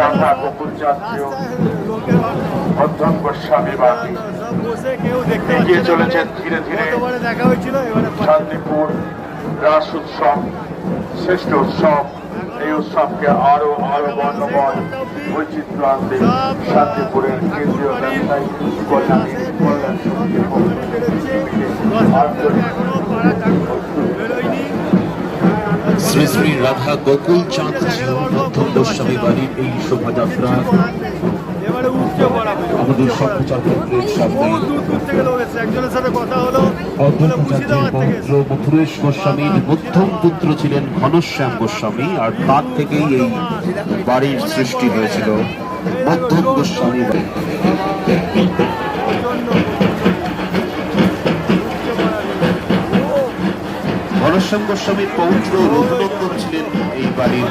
শ্রী রাধা গোকুল চাঁদপ্রিয় মধ্যম গোস্বামী বাদী এগিয়ে চলেছেন ধীরে ধীরে শান্তিপুর রাস উৎসব, শ্রেষ্ঠ উৎসব। এই উৎসবকে আরও আরও বর্ণময় বৈচিত্র্য আনতে শান্তিপুরের কেন্দ্রীয় ব্যবসায়ী কল্যাণী কল্যাণ শ্রী গোকুল চাঁদ গোস্বামী বাড়ির এই শোভাযাত্রা। মধ্যম পুত্র ছিলেন ঘনশ্যাম গোস্বামী, আর তার থেকেই এই বাড়ির সৃষ্টি হয়েছিল মধ্যম গোস্বামী বাড়ি ঘনশ্যাম গোস্বামীর পৌত্র রঘুনন্দন ছিলেন এই বাড়ির